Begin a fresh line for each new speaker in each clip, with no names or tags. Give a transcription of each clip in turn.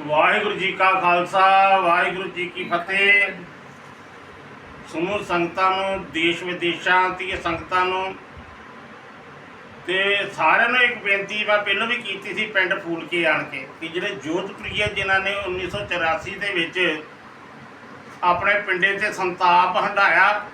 ਵਾਹਿਗੁਰੂ ਜੀ ਕਾ ਖਾਲਸਾ, ਵਾਹਿਗੁਰੂ ਜੀ ਕੀ ਫਤਿਹ। ਸਮੂਹ ਸੰਗਤਾਂ ਨੂੰ, ਦੇਸ਼ ਵਿਦੇਸ਼ਾਂ ਦੀ ਸੰਗਤਾਂ ਨੂੰ ਤੇ ਸਾਰਿਆਂ ਨੂੰ ਇੱਕ ਬੇਨਤੀ, ਮੈਂ ਪਹਿਲਾਂ ਵੀ ਕੀਤੀ ਸੀ ਪਿੰਡ ਫੂਲ ਕੇ ਆਣ ਕੇ ਕਿ ਜਿਹੜੇ ਜੋਧਪ੍ਰਿਆ ਜਿਨ੍ਹਾਂ ਨੇ 1984 ਦੇ ਵਿੱਚ ਆਪਣੇ ਪਿੰਡੇ ਤੇ ਸੰਤਾਪ ਹੰਡਾਇਆ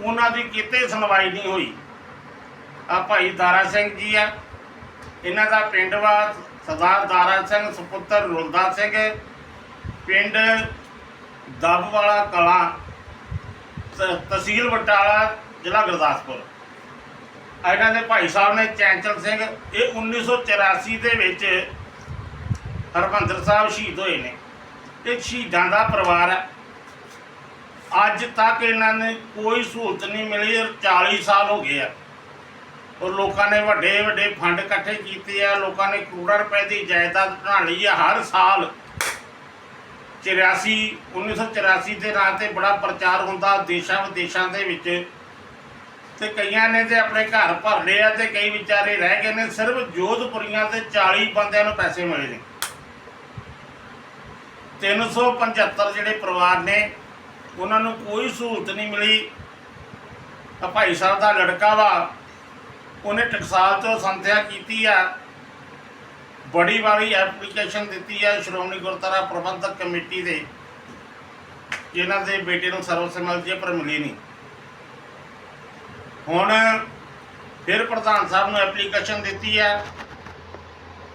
ਉਹਨਾਂ ਦੀ ਕਿਤੇ ਸੁਣਵਾਈ ਨਹੀਂ ਹੋਈ। ਆ ਭਾਈ ਦਾਰਾ ਸਿੰਘ ਜੀ ਆ, ਇਹਨਾਂ ਦਾ ਪਿੰਡ ਵਾ ਸਰਦਾਰ ਦਾਰਾ ਸਿੰਘ ਸੁਪੁੱਤਰ ਰੁਲਦਾ ਸਿੰਘ, ਪਿੰਡ ਦੱਬ ਵਾਲਾ ਕਲਾ ਤਹਿਸੀਲ ਬਟਾਲਾ, ਜ਼ਿਲ੍ਹਾ ਗੁਰਦਾਸਪੁਰ। ਇਹਨਾਂ ਦੇ ਭਾਈ ਸਾਹਿਬ ਨੇ ਚੈਂਚਲ ਸਿੰਘ, ਇਹ 1984 ਦੇ ਵਿੱਚ ਹਰਮੰਦਰ ਸਾਹਿਬ ਸ਼ਹੀਦ ਹੋਏ ਨੇ। ਇਹ ਸ਼ਹੀਦਾਂ ਦਾ ਪਰਿਵਾਰ ਹੈ। ਅੱਜ ਤੱਕ ਇਹਨਾਂ ਨੇ ਕੋਈ ਸਹੂਲਤ ਨਹੀਂ ਮਿਲੀ ਔਰ 40 ਸਾਲ ਹੋ ਗਏ ਆ। ਔਰ ਲੋਕਾਂ ਨੇ ਵੱਡੇ ਵੱਡੇ ਫੰਡ ਇਕੱਠੇ ਕੀਤੇ ਆ, ਲੋਕਾਂ ਨੇ ਕਰੋੜਾਂ ਰੁਪਏ ਦੀ ਜਾਇਦਾਦ ਬਣਾ ਲਈ ਆ ਹਰ ਸਾਲ। 84 1984 ਦੇ ਨਾਂ ਤੇ ਬੜਾ ਪ੍ਰਚਾਰ ਹੁੰਦਾ ਦੇਸ਼ਾਂ ਵਿਦੇਸ਼ਾਂ ਦੇ ਵਿੱਚ। ਤੇ ਕਈਆਂ ਨੇ ਤੇ ਆਪਣੇ ਘਰ ਭਰ ਲਏ ਆ ਤੇ ਕਈ ਵਿਚਾਰੇ ਰਹਿ ਗਏ ਨੇ, ਸਿਰਫ ਜੋਧਪੁਰੀਆਂ ਤੇ 40 ਬੰਦਿਆਂ ਨੂੰ ਪੈਸੇ ਮਿਲੇ ਨੇ। 375 ਜਿਹੜੇ ਪਰਿਵਾਰ ਨੇ, ਉਹਨਾਂ ਨੂੰ ਕੋਈ ਸਹੂਲਤ ਨਹੀਂ ਮਿਲੀ। ਆ ਭਾਈ ਸਾਹਿਬ ਦਾ ਲੜਕਾ ਵਾ ਉਹਨੇ ਟਕਸਾਲ ਤੋਂ ਸੰਥਿਆ ਕੀਤੀ ਆ। ਬੜੀ ਵਾਲੀ ਐਪਲੀਕੇਸ਼ਨ ਦਿੱਤੀ ਆ ਸ਼੍ਰੋਮਣੀ ਗੁਰਦੁਆਰਾ ਪ੍ਰਬੰਧਕ ਕਮੇਟੀ ਦੇ। ਜਿਨ੍ਹਾਂ ਦੇ ਬੇਟੇ ਨੂੰ ਸਰਵਿਸ ਮਿਲ ਜੇ ਪਰ ਮਿਲੀ ਨਹੀਂ। ਹੁਣ ਫਿਰ ਪ੍ਰਧਾਨ ਸਾਹਿਬ ਨੂੰ ਐਪਲੀਕੇਸ਼ਨ ਦਿੱਤੀ ਹੈ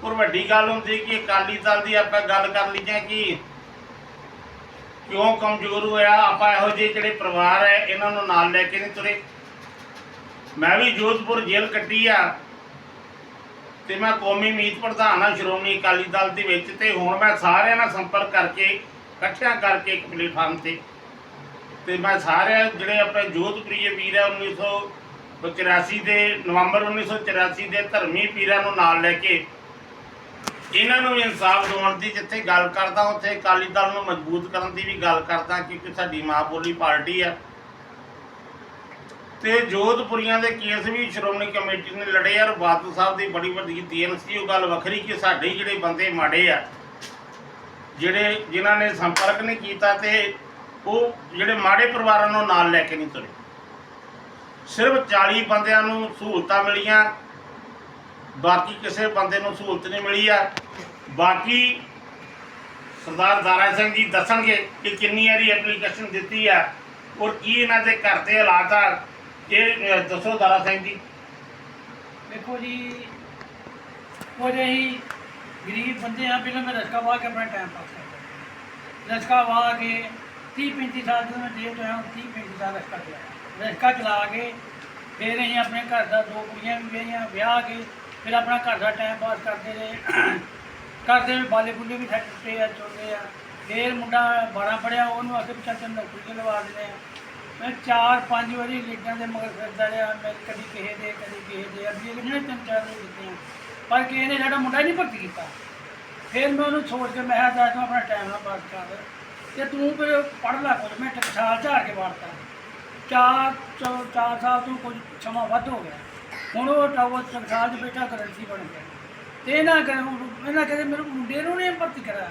ਔਰ ਵੱਡੀ ਗੱਲ ਹੁੰਦੀ ਕਿ ਅਕਾਲੀ ਦਲ ਦੀ ਆਪਾਂ ਗੱਲ ਕਰ ਲਈਏ ਕਿ? ਕਿਉਂ ਕਮਜ਼ੋਰ ਹੋਇਆ? ਆਪਾਂ ਇਹੋ ਜਿਹੇ ਜਿਹੜੇ ਪਰਿਵਾਰ ਹੈ, ਇਹਨਾਂ ਨੂੰ ਨਾਲ ਲੈ ਕੇ ਨਹੀਂ ਤੁਰੇ। ਮੈਂ ਵੀ ਜੋਧਪੁਰ ਜੇਲ੍ਹ ਕੱਟੀ ਆ। ਤੇ ਮੈਂ ਕੌਮੀ ਮੀਤ ਪ੍ਰਧਾਨ ਆ, ਸ਼੍ਰੋਮਣੀ ਅਕਾਲੀ ਦਲ ਦੇ ਵਿੱਚ ਤੇ ਹੁਣ ਮੈਂ ਸਾਰਿਆਂ ਨਾਲ ਸੰਪਰਕ ਕਰਕੇ, ਇਕੱਠਿਆਂ ਕਰਕੇ ਇੱਕ ਪਲੇਟਫਾਰਮ ਤੇ। ਤੇ ਮੈਂ ਸਾਰੇ ਜਿਹੜੇ ਆਪਣੇ ਜੋਧਪ੍ਰਿਯ ਵੀਰ ਆ 1984 ਦੇ ਨਵੰਬਰ 1984 ਦੇ ਧਰਮੀ ਪੀਰਾਂ ਨੂੰ ਨਾਲ ਲੈ ਕੇ, ਇਹਨਾਂ ਨੂੰ ਇਨਸਾਫ ਦਿਵਾਉਣ ਦੀ ਜਿੱਥੇ ਗੱਲ ਕਰਦਾ, ਉੱਥੇ ਅਕਾਲੀ ਦਲ ਨੂੰ ਮਜ਼ਬੂਤ ਕਰਨ ਦੀ ਵੀ ਗੱਲ ਕਰਦਾ, ਕਿਉਂਕਿ ਸਾਡੀ ਮਾਂ ਬੋਲੀ ਪਾਰਟੀ ਆ। ਤੇ ਜੋਧਪੁਰੀਆਂ ਦੇ ਕੇਸ ਵੀ ਸ਼੍ਰੋਮਣੀ ਕਮੇਟੀ ਨੇ ਲੜੇ ਆ ਔਰ ਬਾਦਲ ਸਾਹਿਬ ਦੀ ਬੜੀ ਵੱਡੀ ਦੇਣ ਸੀ ਉਹ ਗੱਲ ਵੱਖਰੀ ਕਿ ਸਾਡੇ ਹੀ ਜਿਹੜੇ ਬੰਦੇ ਮਾੜੇ ਆ, ਜਿਹੜੇ ਜਿਨ੍ਹਾਂ ਨੇ ਸੰਪਰਕ ਨਹੀਂ ਕੀਤਾ ਤੇ ਉਹ ਜਿਹੜੇ ਮਾੜੇ ਪਰਿਵਾਰਾਂ ਨੂੰ ਨਾਲ ਲੈ ਕੇ ਨਹੀਂ ਤੁਰੇ। ਸਿਰਫ 40 ਬੰਦਿਆਂ ਨੂੰ ਸਹੂਲਤਾਂ ਮਿਲੀਆਂ, ਬਾਕੀ ਕਿਸੇ ਬੰਦੇ ਨੂੰ ਸਹੂਲਤ ਨਹੀਂ ਮਿਲੀ ਆ। ਬਾਕੀ ਸਰਦਾਰ ਦਾਰਾ ਸਿੰਘ ਜੀ ਦੱਸਣਗੇ ਕਿ ਕਿੰਨੀ ਵਾਰੀ ਐਪਲੀਕੇਸ਼ਨ ਦਿੱਤੀ ਆ ਔਰ ਕੀ ਇਹਨਾਂ ਦੇ ਘਰ ਦੇ ਹਾਲਾਤ ਆ। ਇਹ ਅ, ਦੱਸੋ ਦਾਰਾ ਸਿੰਘ ਜੀ।
ਦੇਖੋ ਜੀ ਉਹ ਜਿਹੀ ਗਰੀਬ ਬੰਦੇ ਆ ਪਹਿਲਾਂ ਮੈਂ ਰਸਕਾ ਵਾਹ ਕੇ ਆਪਣਾ ਟਾਈਮ ਪਾਸ ਕਰਦਾ। ਰਸਕਾ ਵਾਹ ਕੇ 30 35 ਸਾਲ ਤੋਂ ਮੈਂ ਜੇਲ੍ਹ ਤੋਂ ਆਇਆ 30 35 ਸਾਲ ਰਸਕਾ ਚਲਾਇਆ ਰਸਕਾ ਚਲਾ ਕੇ ਫਿਰ ਅਸੀਂ ਆਪਣੇ ਘਰ ਦਾ ਦੋ ਕੁੜੀਆਂ ਵੀ ਵਿਆਹੀਆਂ ਵਿਆਹ ਕੇ ਫਿਰ ਆਪਣਾ ਘਰ ਦਾ ਟਾਈਮ ਪਾਸ ਕਰਦੇ ਰਹੇ। ਕਰਦੇ ਵੀ ਬਾਲੇ ਬੁੱਲੇ ਵੀ ਠੱਟੇ ਆ ਚੋਲੇ ਆ। ਫਿਰ ਮੁੰਡਾ 12 ਪੜਿਆ ਉਹਨੂੰ ਆਖੇ ਵੀ ਚੱਲ ਤੈਨੂੰ ਨੌਕਰੀ ਤੇ ਲਵਾ ਦਿੰਦੇ ਆ। ਮੈਂ ਚਾਰ ਪੰਜ ਵਾਰੀ ਲੀਡਰਾਂ ਦੇ ਮਗਰ ਫਿਰਦਾ ਰਿਹਾ, ਮੈਂ ਕਦੀ ਕਿਸੇ ਦੇ, ਕਦੀ ਕਿਸੇ ਦੇ, ਅੱਗੇ ਕਿਹਨੇ ਤਿੰਨ ਚਾਰ ਵਾਰੀ ਦਿੱਤੀਆਂ ਪਰ ਕਿਸੇ ਨੇ ਸਾਡਾ ਮੁੰਡਾ ਹੀ ਨਹੀਂ ਭਰਤੀ ਕੀਤਾ। ਫਿਰ ਮੈਂ ਉਹਨੂੰ ਸੋਚ ਕੇ ਮੈਂ ਕਿਹਾ ਤੂੰ ਆਪਣਾ ਟਾਈਮ ਨਾ ਪਾਸ ਕਰ। ਤੇ ਤੂੰ ਫਿਰ ਪੜ੍ਹ ਲੈ ਕੁਝ, ਮੈਂ ਟਕਸਾਲ ਝਾੜ ਕੇ ਵਾਰਤਾ। ਚਾਰ ਚਾਰ ਸਾਲ ਤੋਂ ਕੁਝ ਸਮਾਂ ਵੱਧ ਹੋ ਗਿਆ। ਹੁਣ ਉਹ ਟਾਵਰ ਟਕਸਾਲ 'ਚ ਬੈਠਾ ਕਰੰਸੀ ਬਣ ਗਿਆ। ਤੇ ਇਹਨਾਂ ਕਰ ਇਹਨਾਂ ਕਹਿੰਦੇ ਮੇਰੇ ਮੁੰਡੇ ਨੂੰ ਨਹੀਂ ਭਰਤੀ ਕਰਾਇਆ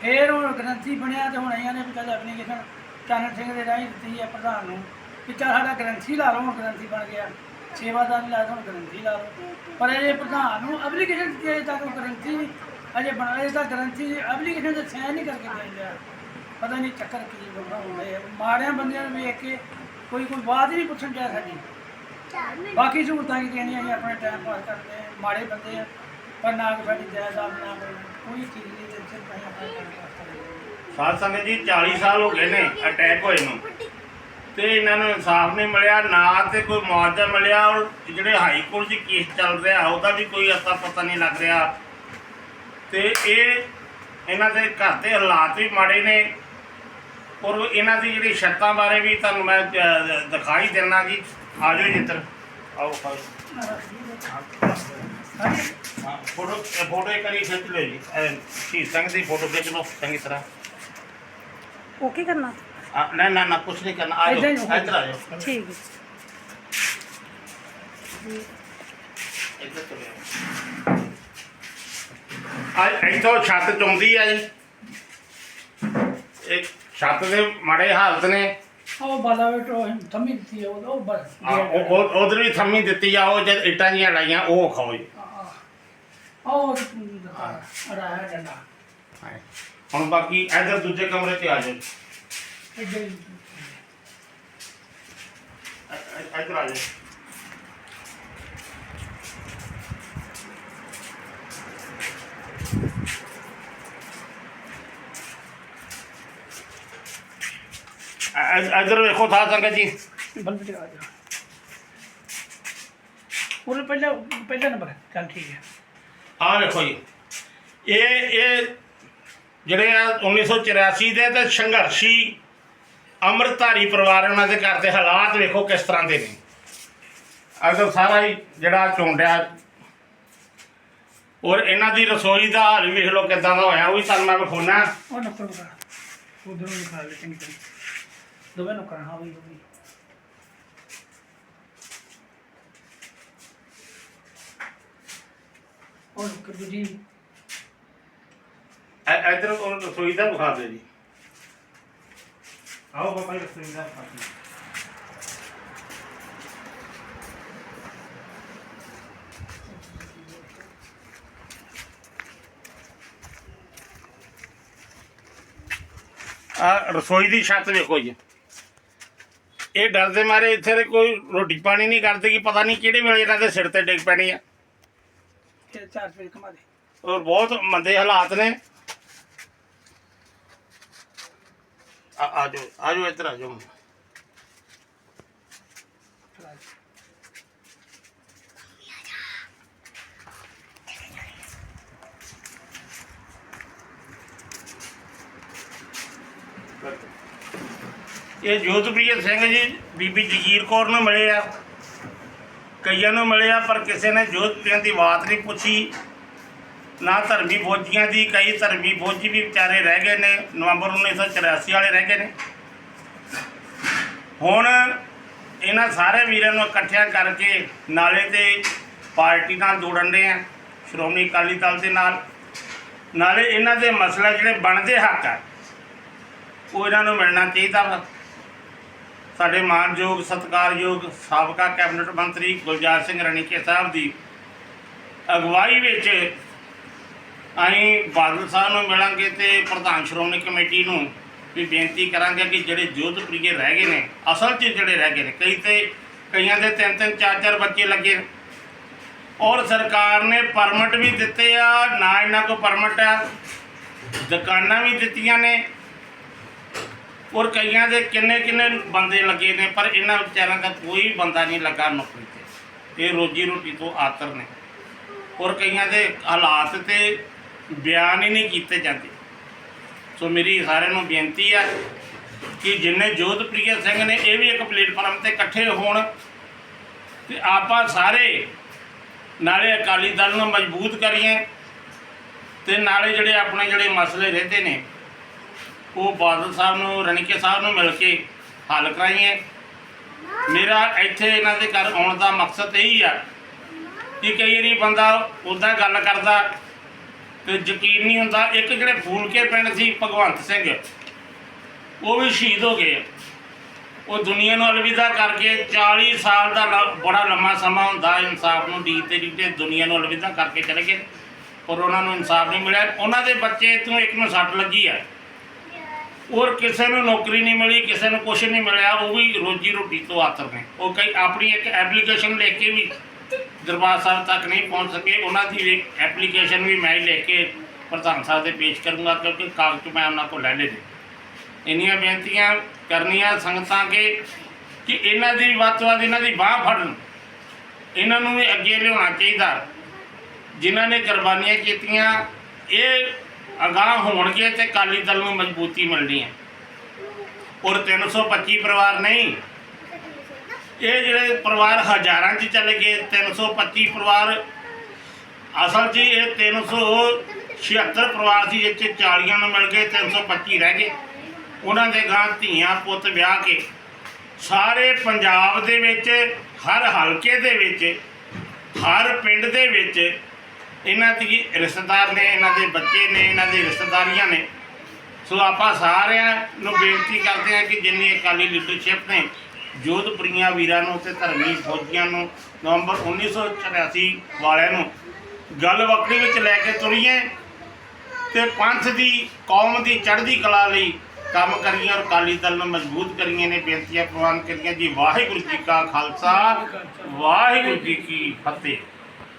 ਫਿਰ ਹੁਣ ਗ੍ਰੰਥੀ ਬਣਿਆ ਤੇ ਹੁਣ ਇਹਨਾਂ ਨੇ ਵੀ ਚੱਲ ਐਪਲੀਕੇਸ਼ਨ ਚਰਨ ਸਿੰਘ ਦੇ ਰਾਹੀਂ ਦਿੱਤੀ ਹੈ ਪ੍ਰਧਾਨ ਨੂੰ ਕਿ ਚੱਲ ਸਾਡਾ ਗ੍ਰੰਥੀ ਲਾ ਲਓ, ਹੁਣ ਗ੍ਰੰਥੀ ਬਣ ਗਿਆ। ਸੇਵਾਦਾਰ ਲਾ ਲਓ, ਹੁਣ ਗ੍ਰੰਥੀ ਲਾ ਲਓ। ਪਰ ਇਹ ਪ੍ਰਧਾਨ ਨੂੰ ਐਪਲੀਕੇਸ਼ਨ ਦਿੱਤੀ ਅਜੇ ਤੱਕ ਗ੍ਰੰਥੀ ਅਜੇ ਬਣਾਇਆ ਤਾਂ ਗ੍ਰੰਥੀ ਐਪਲੀਕੇਸ਼ਨ ਤੇ ਸਾਈਨ ਨਹੀਂ ਕਰਕੇ ਦਿੰਦਾ ਪਤਾ ਨਹੀਂ ਚੱਕਰ ਕੀ ਬੰਦਾ ਹੁੰਦਾ ਮਾੜਿਆਂ ਬੰਦਿਆਂ ਨੂੰ ਵੇਖ ਕੇ ਕੋਈ ਕੋਈ ਬਾਤ ਹੀ ਨਹੀਂ ਪੁੱਛਣ ਚਾਹ ਸਾਡੀ। ਬਾਕੀ ਸਹੂਲਤਾਂ ਕੀ ਦੇਣੀਆਂ ਅਸੀਂ ਆਪਣੇ ਟਾਈਮ ਪਾਸ ਕਰਦੇ ਹਾਂ ਮਾੜੇ ਬੰਦੇ ਆ। ਪਰ ਨਾ ਕੋਈ ਸਾਡੀ ਜਾਇਦਾਦ, ਨਾ ਕੋਈ ਚੀਜ਼ ਨਹੀਂ ਤੇ ਸਿਰਫ ਅਸੀਂ ਆਪਣਾ ਟਾਈਮ ਪਾਸ ਕਰਦੇ
ਸਾਧ ਸੰਗਤ ਜੀ 40 ਸਾਲ ਹੋ ਗਏ ਨੇ ਅਟੈਕ ਹੋਏ ਨੂੰ। ਤੇ ਇਹਨਾਂ ਨੂੰ ਇਨਸਾਫ ਨਹੀਂ ਮਿਲਿਆ, ਨਾ ਤੇ ਕੋਈ ਮੁਆਵਜ਼ਾ ਮਿਲਿਆ, ਔਰ ਜਿਹੜੇ ਹਾਈ ਕੋਰਟ 'ਚ ਕੇਸ ਚੱਲ ਰਿਹਾ, ਉਹਦਾ ਵੀ ਕੋਈ ਅਤਾ ਪਤਾ ਨਹੀਂ ਲੱਗ ਰਿਹਾ। ਤੇ ਇਹ ਇਹਨਾਂ ਦੇ ਘਰ ਦੇ ਹਾਲਾਤ ਵੀ ਮਾੜੇ ਨੇ। ਔਰ ਇਹਨਾਂ ਦੀ ਜਿਹੜੀ ਸ਼ਰਤਾਂ ਬਾਰੇ ਵੀ ਤੁਹਾਨੂੰ ਮੈਂ ਦਿਖਾਈ ਦੇਣਾ ਜੀ। ਆ ਜਾਓ ਜੀ ਇੱਧਰ। ਆਓ ਆਓ ਫੋਟੋ ਫੋਟੋ ਇੱਕ ਖਿੱਚ ਲਓ ਜੀ। ਸ਼ਹੀਦ ਸਿੰਘ ਦੀ ਫੋਟੋ ਖਿੱਚ ਲਓ, ਚੰਗੀ ਤਰ੍ਹਾਂ।
ਉਹ ਕੀ ਕਰਨਾ?
ਆ, ਨਾ ਨਾ ਨਾ ਕੁਛ ਨਹੀਂ ਕਰਨਾ। ਆ
ਹੀ
ਜਾਓ
ਹੋ।
ਇੱਧਰ ਆ ਜਾਓ।
ਠੀਕ ਹੈ।
ਇੱਧਰ ਚਲੇ ਆਓ। ਆ ਇੱਥੋਂ ਛੱਤ ਚੁੰਦੀ ਆ ਜੀ। ਇਹ ਛੱਤ ਦੇ ਮਾੜੇ ਹਾਲਤ ਨੇ।
ਉਹ ਬਾਲਾ ਵੇਟੋ ਥੰਮੀ ਦਿੱਤੀ ਆ ਉਹ ਉਹ ਬਸ
ਆ, ਉਹ ਉਧਰ ਵੀ ਥੰਮੀ ਦਿੱਤੀ ਆ ਉਹ ਜਦ ਇੱਟਾਂ ਜੀਆਂ ਲਾਈਆਂ ਉਹ ਖਾਓ ਜੀ।
ਉਹ ਰਾਇਆ ਡੰਡਾ।
ਹਾਂ। ਹੁਣ ਬਾਕੀ ਇਧਰ ਦੂਜੇ ਕਮਰੇ 'ਚ ਆ ਜਾਓ
ਇੱਧਰ ਹੀ।
ਇ- ਇ- ਇੱਧਰ ਆ ਜਾਓ ਇ- ਇ- ਇੱਧਰ ਵੇਖੋ ਥਾ ਸੰਗਤ ਜੀ
ਬਲਬ ਤੇ ਆ ਜਾ ਉਹਨੇ ਪਹਿਲਾ ਪਹਿਲਾ ਨੰਬਰ ਚੱਲ
ਜਿਹੜੇ ਆ 1984 ਦੇ ਤੇ ਸੰਘਰਸ਼ੀ ਅੰਮ੍ਰਿਤਧਾਰੀ ਪਰਿਵਾਰ ਉਹਨਾਂ ਦੇ ਘਰ ਦੇ ਹਾਲਾਤ ਵੇਖੋ ਕਿਸ ਤਰ੍ਹਾਂ ਦੇ ਨੇ। ਅਗਰ ਸਾਰਾ ਹੀ ਜਿਹੜਾ ਝੁੰਡਿਆ ਔਰ ਇਹਨਾਂ ਦੀ ਰਸੋਈ ਦਾ ਹਾਲ ਵੇਖ ਲਓ ਕਿਦਾਂ ਦਾ ਹੋਇਆ, ਉਹ ਵੀ ਤੁਹਾਨੂੰ ਮੈਂ ਵਿਖਾਉਣਾ
ਉਹ ਨੁੱਕਰ ਬਣਾ ਉਧਰੋਂ ਹੀ ਲੈ ਚੰਗੀ ਤਰ੍ਹਾਂ। ਦੋਵੇਂ ਨੁੱਕਰ ਹਾਂ ਵੀ ਵੀ ਉਹ ਨੁੱਕਰ ਦੂਜੀ
ਇੱਧਰ ਉਹ ਰਸੋਈ ਦਾ ਵਿਖਾ ਦਿਓ ਜੀ। ਆਓ ਬਾਬਾ ਜੀ ਰਸੋਈ ਦਾ ਵਿਖਾ ਦਿਓ। ਆ ਰਸੋਈ ਦੀ ਛੱਤ ਵੇਖੋ ਜੀ। ਇਹ ਡਰਦੇ ਮਾਰੇ ਇੱਥੇ ਦੇ ਕੋਈ ਰੋਟੀ ਪਾਣੀ ਨਹੀਂ ਕਰਦੇ ਕਿ ਪਤਾ ਨਹੀਂ ਕਿਹੜੇ ਵੇਲੇ ਇਹਨਾਂ ਦੇ ਸਿਰ ਤੇ ਡਿੱਗ ਪੈਣੀ ਆ।
ਤੇ ਚਾਰ ਰੁਪਏ ਕਮਾ ਦੇ।
ਔਰ ਬਹੁਤ ਮੰਦੇ ਹਾਲਾਤ ਨੇ। ਆ ਜਾਓ ਆ ਜਾਓ ਇੱਧਰ ਆ ਜਾਓ ਇਹ ਜੋਤਪ੍ਰੀਤ ਸਿੰਘ ਜੀ, ਬੀਬੀ ਜਗੀਰ ਕੌਰ ਨੂੰ ਮਿਲੇ ਆ। ਕਈਆਂ ਨੂੰ ਮਿਲੇ ਆ, ਪਰ ਕਿਸੇ ਨੇ ਜੋਤਪ੍ਰੀਤ ਦੀ ਬਾਤ ਨਹੀਂ ਪੁੱਛੀ। ਨਾ ਧਰਮੀ ਫੌਜੀਆਂ ਦੀ, ਕਈ ਧਰਮੀ ਫੌਜੀ ਵੀ ਵਿਚਾਰੇ ਰਹਿ ਗਏ ਨੇ, ਨਵੰਬਰ 1984 ਵਾਲੇ ਰਹਿ ਗਏ ਨੇ। ਹੁਣ ਇਹਨਾਂ ਸਾਰੇ ਵੀਰਾਂ ਨੂੰ ਇਕੱਠਿਆਂ ਕਰਕੇ ਨਾਲੇ ਤੇ ਪਾਰਟੀ ਨਾਲ ਜੋੜਨ ਦੇ ਆ, ਸ਼੍ਰੋਮਣੀ ਅਕਾਲੀ ਦਲ ਦੇ ਨਾਲ। ਨਾਲੇ ਇਹਨਾਂ ਦੇ ਮਸਲੇ ਜਿਹੜੇ ਬਣਦੇ ਹੱਕ ਆ, ਉਹ ਇਹਨਾਂ ਨੂੰ ਮਿਲਣਾ ਚਾਹੀਦਾ ਵਾ। ਸਾਡੇ ਮਾਨਯੋਗ, ਸਤਿਕਾਰਯੋਗ ਸਾਬਕਾ ਕੈਬਨਿਟ ਮੰਤਰੀ ਗੁਲਜ਼ਾਰ ਸਿੰਘ ਰਣੀਕੇ ਸਾਹਿਬ ਦੀ ਅਗਵਾਈ ਵਿੱਚ ਅਸੀਂ ਬਾਦਲ ਸਾਹਿਬ ਨੂੰ ਮਿਲਾਂਗੇ ਤੇ ਪ੍ਰਧਾਨ ਸ਼੍ਰੋਮਣੀ ਕਮੇਟੀ ਨੂੰ ਵੀ ਬੇਨਤੀ ਕਰਾਂਗੇ ਕਿ ਜਿਹੜੇ ਜੋਧਪ੍ਰਿਏ ਰਹਿ ਗਏ ਨੇ, ਅਸਲ 'ਚ ਜਿਹੜੇ ਰਹਿ ਗਏ ਨੇ, ਕਈ ਤੇ ਕਈਆਂ ਦੇ ਤਿੰਨ ਤਿੰਨ, ਚਾਰ ਚਾਰ ਬੱਚੇ ਲੱਗੇ ਨੇ। ਔਰ ਸਰਕਾਰ ਨੇ ਪਰਮਿਟ ਵੀ ਦਿੱਤੇ ਆ, ਨਾ ਇਹਨਾਂ ਕੋ ਪਰਮਿਟ ਆ, ਦੁਕਾਨਾਂ ਵੀ ਦਿੱਤੀਆਂ ਨੇ। ਔਰ ਕਈਆਂ ਦੇ ਕਿੰਨੇ ਕਿੰਨੇ ਬੰਦੇ ਲੱਗੇ ਨੇ, ਪਰ ਇਹਨਾਂ ਵਿਚਾਰਾਂ ਦਾ ਕੋਈ ਬੰਦਾ ਨਹੀਂ ਲੱਗਾ ਨੌਕਰੀ ਤੇ। ਇਹ ਰੋਜੀ ਰੋਟੀ ਤੋਂ ਆਤਰ ਨੇ। ਔਰ ਕਈਆਂ ਦੇ ਹਾਲਾਤ ਤੇ ਬਿਆਨ ਹੀ ਨਹੀਂ ਕੀਤੇ ਜਾਂਦੇ। ਸੋ ਮੇਰੀ ਸਾਰਿਆਂ ਨੂੰ ਬੇਨਤੀ ਆ ਕਿ ਜਿੰਨੇ ਜੋਧਪ੍ਰਿਆ ਸਿੰਘ ਨੇ ਇਹ ਵੀ ਇੱਕ ਪਲੇਟਫਾਰਮ ਤੇ ਇਕੱਠੇ ਹੋਣ ਤੇ ਆਪਾਂ ਸਾਰੇ ਨਾਲੇ ਅਕਾਲੀ ਦਲ ਨੂੰ ਮਜ਼ਬੂਤ ਕਰੀਏ ਤੇ ਨਾਲੇ ਜਿਹੜੇ ਆਪਣੇ ਜਿਹੜੇ ਮਸਲੇ ਰਹਿੰਦੇ ਨੇ, ਉਹ ਬਾਦਲ ਸਾਹਿਬ ਨੂੰ, ਰਣੀਕੇ ਸਾਹਿਬ ਨੂੰ ਮਿਲ ਕੇ ਹੱਲ ਕਰਾਈਏ। ਮੇਰਾ ਇੱਥੇ ਇਹਨਾਂ ਦੇ ਘਰ ਆਉਣ ਦਾ ਮਕਸਦ ਇਹੀ ਆ ਕਿ ਕਈ ਵਾਰੀ ਬੰਦਾ ਉੱਦਾਂ ਗੱਲ ਕਰਦਾ ਤੇ ਯਕੀਨ ਨਹੀਂ ਹੁੰਦਾ, ਇੱਕ ਜਿਹੜੇ ਫੂਲਕੇ ਪਿੰਡ ਸੀ, ਭਗਵੰਤ ਸਿੰਘ, ਉਹ ਵੀ ਸ਼ਹੀਦ ਹੋ ਗਏ ਆ। ਉਹ ਦੁਨੀਆ ਨੂੰ ਅਲਵਿਦਾ ਕਰਕੇ 40 ਸਾਲ ਦਾ ਬੜਾ ਲੰਮਾ ਸਮਾਂ ਹੁੰਦਾ, ਇਨਸਾਫ ਨੂੰ ਡੀਕਦੇ ਡੀਕਦੇ ਦੁਨੀਆ ਨੂੰ ਅਲਵਿਦਾ ਕਰਕੇ ਚਲੇ ਗਏ, ਪਰ ਉਹਨਾਂ ਨੂੰ ਇਨਸਾਫ ਨਹੀਂ ਮਿਲਿਆ। ਉਹਨਾਂ ਦੇ ਬੱਚੇ ਤੋਂ ਇੱਕ ਨੂੰ ਸੱਟ ਲੱਗੀ ਆ। ਔਰ ਕਿਸੇ ਨੂੰ ਨੌਕਰੀ ਨਹੀਂ ਮਿਲੀ, ਕਿਸੇ ਨੂੰ ਕੁਛ ਨਹੀਂ ਮਿਲਿਆ, ਉਹ ਵੀ ਰੋਜੀ ਰੋਟੀ ਤੋਂ ਆਤਰ ਨੇ। ਉਹ ਕਈ ਆਪਣੀ ਇੱਕ ਐਪਲੀਕੇਸ਼ਨ ਲੈ ਕੇ ਵੀ ਦਰਬਾਰ ਸਾਹਿਬ ਤੱਕ ਨਹੀਂ ਪਹੁੰਚ ਸਕੇ। ਉਹਨਾਂ ਦੀ ਵੀ ਐਪਲੀਕੇਸ਼ਨ ਵੀ ਮੈਂ ਹੀ ਲੈ ਕੇ ਪ੍ਰਧਾਨ ਸਾਹਿਬ ਦੇ ਪੇਸ਼ ਕਰੂੰਗਾ, ਕਿਉਂਕਿ ਕਾਗਜ਼ ਮੈਂ ਉਹਨਾਂ ਕੋਲ ਲੈ ਲਏ ਇੰਨੀਆਂ ਬੇਨਤੀਆਂ ਕਰਨੀਆਂ ਸੰਗਤਾਂ ਕੇ, ਕਿ ਇਹਨਾਂ ਦੀ ਵੱਧ ਤੋਂ ਵੱਧ ਇਹਨਾਂ ਦੀ ਬਾਹ ਫੜਨ। ਇਹਨਾਂ ਨੂੰ ਵੀ ਅੱਗੇ ਲਿਆਉਣਾ ਚਾਹੀਦਾ। ਜਿਨ੍ਹਾਂ ਨੇ ਕੁਰਬਾਨੀਆਂ ਕੀਤੀਆਂ, ਇਹ ਅਗਾਹ ਹੋਣਗੇ ਤੇ ਅਕਾਲੀ ਦਲ ਨੂੰ ਮਜ਼ਬੂਤੀ ਮਿਲਣੀ ਹੈ। ਔਰ 325 ਪਰਿਵਾਰ ਨਹੀਂ ਇਹ ਜਿਹੜੇ ਪਰਿਵਾਰ ਹਜ਼ਾਰਾਂ 'ਚ ਚਲੇ ਗਏ 325 ਪਰਿਵਾਰ। ਅਸਲ 'ਚ ਇਹ 376 ਪਰਿਵਾਰ ਸੀ ਜਿਹ 'ਚ 40 ਨੂੰ ਮਿਲ ਗਏ 325 ਰਹਿ ਗਏ। ਉਹਨਾਂ ਦੇ ਗਾਂ ਧੀਆਂ ਪੁੱਤ ਵਿਆਹ ਕੇ ਸਾਰੇ ਪੰਜਾਬ ਦੇ ਵਿੱਚ, ਹਰ ਹਲਕੇ ਦੇ ਵਿੱਚ, ਹਰ ਪਿੰਡ ਦੇ ਵਿੱਚ ਇਹਨਾਂ ਦੀ ਰਿਸ਼ਤੇਦਾਰ ਨੇ, ਇਹਨਾਂ ਦੇ ਬੱਚੇ ਨੇ, ਇਹਨਾਂ ਦੀ ਰਿਸ਼ਤੇਦਾਰੀਆਂ ਨੇ। ਸੋ ਆਪਾਂ ਸਾਰਿਆਂ ਨੂੰ ਬੇਨਤੀ ਕਰਦੇ ਹਾਂ ਕਿ ਜਿੰਨੀ ਅਕਾਲੀ ਲੀਡਰਸ਼ਿਪ ਨੇ ਜੋਧਪੁਰੀਆਂ ਵੀਰਾਂ ਨੂੰ ਤੇ ਧਰਮੀ ਫੌਜੀਆਂ ਨੂੰ ਨਵੰਬਰ 1984 ਵਾਲਿਆਂ ਨੂੰ ਗੱਲ ਵਕੜੀ ਵਿੱਚ ਲੈ ਕੇ ਤੁਰੀਏ ਤੇ ਪੰਥ ਦੀ, ਕੌਮ ਦੀ ਚੜ੍ਹਦੀ ਕਲਾ ਲਈ ਕੰਮ ਕਰੀਏ ਔਰ ਅਕਾਲੀ ਦਲ ਨੂੰ ਮਜ਼ਬੂਤ ਕਰੀਏ ਨੇ ਬੇਨਤੀਆਂ ਪ੍ਰਵਾਨ ਕਰੀਆਂ ਜੀ। ਵਾਹਿਗੁਰੂ ਜੀ ਕਾ ਖਾਲਸਾ, ਵਾਹਿਗੁਰੂ ਜੀ ਕੀ ਫਤਿਹ।